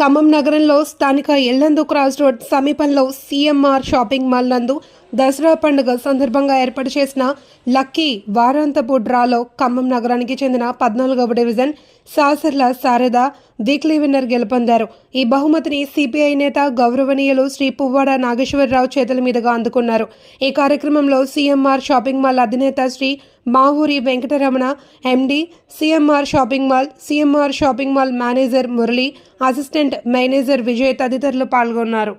ఖమ్మం నగరంలో స్థానిక Yellandu cross road సమీపంలో సీఎంఆర్ షాపింగ్ మాల్ నందు దసరా పండుగ సందర్భంగా ఏర్పాటు చేసిన లక్కీ వారాంతపు డ్రాలో ఖమ్మం నగరానికి చెందిన పద్నాలుగవ division Sasarla Sharada weekly winner గెలుపొందారు. ఈ బహుమతిని సిపిఐ నేత గౌరవనీయులు శ్రీ పువ్వాడ నాగేశ్వరరావు చేతుల మీదుగా అందుకున్నారు. ఈ కార్యక్రమంలో సీఎంఆర్ షాపింగ్ మాల్ అధినేత Shri Mavuri Venkataramana MD CMR shopping mall CMR shopping mall manager Murali assistant manager Vijay తదితరులు పాల్గొన్నారు.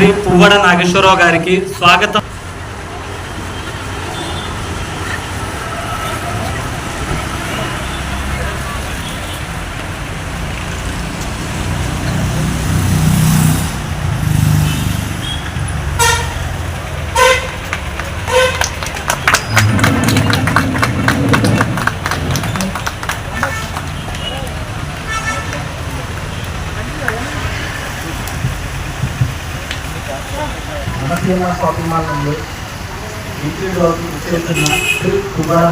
శ్రీ పువ్వడ నాగేశ్వరరావు గారికి స్వాగతం. మనసీమ షాపింగ్ మాల్ నుండి ఇంటిలోకి విచ్చేస్తున్న శ్రీ కుమార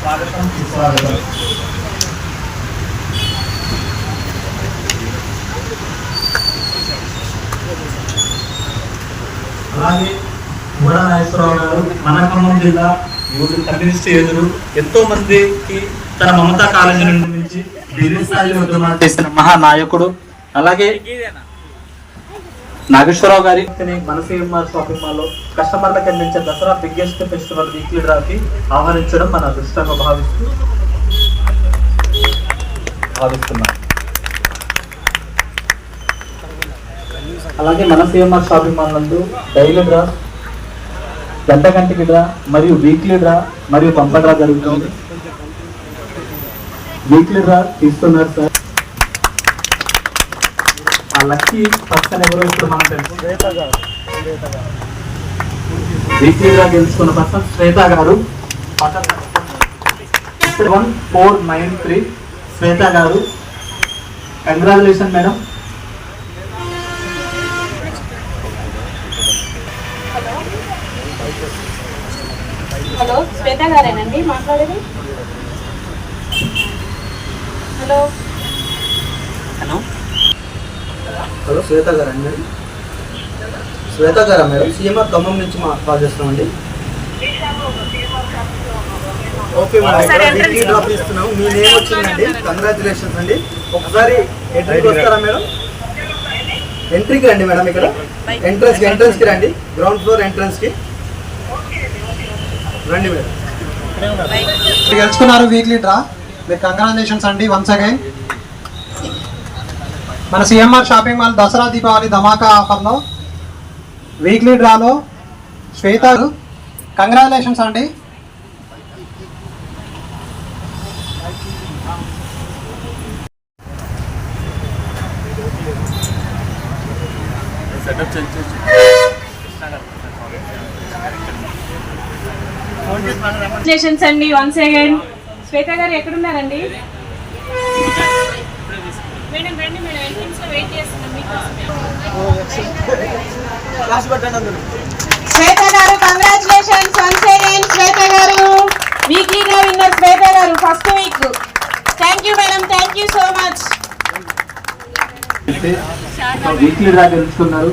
స్వాగతం సుస్వాగతం. అలాగే కుమార నాగేశ్వరరావు గారు మన ఖమ్మం జిల్లా యూత్ కమ్యూనిస్ట్ యోధులు ఎంతో మందికి తన మమతా కాలేజీ నుంచి ఢిల్లీ స్థాయిలో ఉద్యమాలు చేసిన మహానాయకుడు. అలాగే నాగేశ్వరరావు గారి మనసీమ షాపింగ్ మాల్లో కస్టమర్లకు అందించే దసరా బిగ్గెస్ట్ ఫెస్టివల్ వీక్లీ డ్రాకి ఆహ్వానించడం మన అదృష్టంగా భావిస్తూ భావిస్తున్నాం. అలాగే మన సిఎంఆర్ షాపింగ్ మాల్ నందు డైలీ డ్రా గంట గంటకి డ్రా మరియు వీక్లీ డ్రా మరియు పంప డ్రా జరుగుతుంది. వీక్లీ డ్రా తీస్తున్నారు సార్. ఆ లక్కీ పర్సన్ ఎవరో ఇప్పుడు మనం తెలుసు. వీక్లీ డ్రా గెలుచుకున్న పర్సన్ శ్వేత గారు. One four nine three Shweta గారు. కంగ్రాచులేషన్ మేడం హలో శ్వేత గారేనండి మాట్లాడేది? హలో. హలో. హలో శ్వేత గారు అండి శ్వేత గారా మేడం? సీఎంఆర్ ఖమ్మం నుంచి మా కాల్ చేస్తున్నామండి. ఓకే మేడం వీక్లీ డ్రాప్ ఇస్తున్నాం మీ నేమ్ వచ్చిందండి. కంగ్రాచులేషన్స్ అండి. ఒకసారి ఎంట్రీకి వస్తారా మేడం? ఎంట్రీకి రండి మేడం ఇక్కడ. ఎంట్రన్స్ ఎంట్రన్స్కి రండి. గ్రౌండ్ ఫ్లోర్ ఎంట్రన్స్కి. రండి మేడం. మీరు గెలుచుకున్నారు వీక్లీ డ్రా మీరు కంగ్రాచులేషన్స్ అండి వన్స్ అగైన్ మన CMR shopping mall Dasara Deepavali ధమాకా ఆఫర్లో వీక్లీ డ్రాలో శ్వేత కంగ్రాచులేషన్స్ అండి. కంగ్రాచులేషన్స్ అండి వన్స్ అగైన్ శ్వేత గారు ఎక్కడున్నారండి? మేడం రండి మేడం ఎంట్రన్స్లో వెయిట్ చేస్తున్నాం. శ్వేత గారు కంగ్రాచులేషన్స్ వన్స్ అగైన్ శ్వేత గారు. వీక్లీ గా విన్నర్ శ్వేత గారు first week thank you madam thank you so much weekly draw గెలుచుకున్నారు.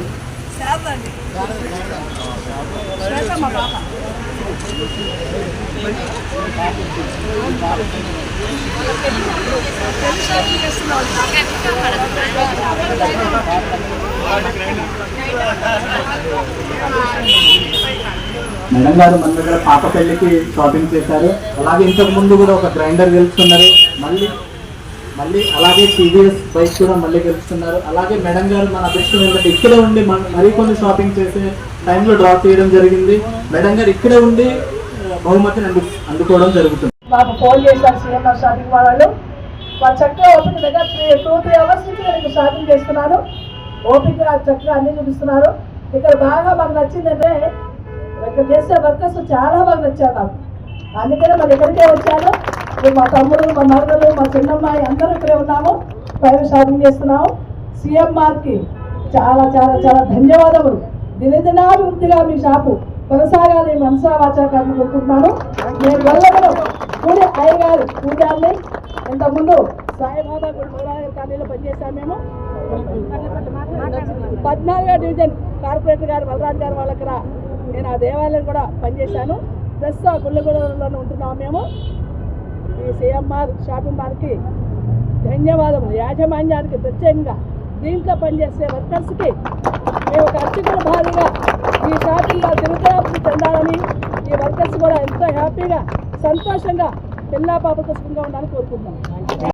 మేడం గారు మన దగ్గర పాప పెళ్ళికి షాపింగ్ చేశారు. అలాగే ఇంతకు ముందు కూడా ఒక గ్రైండర్ గెలుచుకున్నారు. మళ్ళీ మళ్ళీ అలాగే టీవీఎస్ బైక్ కూడా మళ్ళీ గెలుచుకున్నారు. అలాగే మేడం గారు మన అదృష్టం ఏంటంటే ఇక్కడే ఉండి మరికొన్ని షాపింగ్ చేసే టైంలో డ్రాప్ చేయడం జరిగింది. మేడం గారు ఇక్కడే ఉండి బహుమతిని అందు అందుకోవడం జరుగుతుంది. మాకు ఫోన్ చేశారు సీఎంఆర్ షాపింగ్ వాళ్ళు వాళ్ళు చక్కగా ఓపిక దగ్గర త్రీ టూ త్రీ అవర్స్ నుంచి నేను షాపింగ్ చేస్తున్నాను. ఓపిక చక్కగా అన్ని చూపిస్తున్నారు. ఇక్కడ బాగా మాకు నచ్చిందంటే ఇక్కడ చేసే వర్కర్స్ చాలా బాగా నచ్చారు నాకు అందుకనే మన ఇక్కడికే వచ్చాను. మా తమ్ముడు మా మరదలు మా చిన్నమ్మాయి అందరూ ఇక్కడే ఉన్నాము. పైన షాపింగ్ చేస్తున్నాము. సీఎంఆర్కి చాలా చాలా చాలా ధన్యవాదములు. దినదినాభివృద్ధిగా మీ షాపు కొనసాగాలి మనసా వాచాకాన్ని కోరుకుంటున్నాను. నేను వల్లభను కూడి అయ్యగారు పూజారిని. ఇంతకుముందు సాయిబాబా గుడి మహారాజు కాలనీలో పనిచేశాము మేము. పద్నాలుగో డివిజన్ కార్పొరేటర్ గారు బలరాజు గారు వాళ్ళ నేను ఆ దేవాలయం కూడా పనిచేశాను. ప్రస్తుతం గుళ్ళగూడలోనే ఉంటున్నాము మేము. ఈ సిఎంఆర్ షాపింగ్ మాల్కి ధన్యవాదములు. యాజమాన్యానికి ప్రత్యేకంగా దీంట్లో పనిచేసే వర్కర్స్కి మేము ఒక అర్చకుల భారీగా ఈ షాపింగ్ మాల్ తిరుగుతాపు చెందాలని ఈ వర్కర్స్ కూడా ఎంతో హ్యాపీగా సంతోషంగా పిల్లా పాపతో సుఖంగా ఉండాలని కోరుకుంటున్నాం.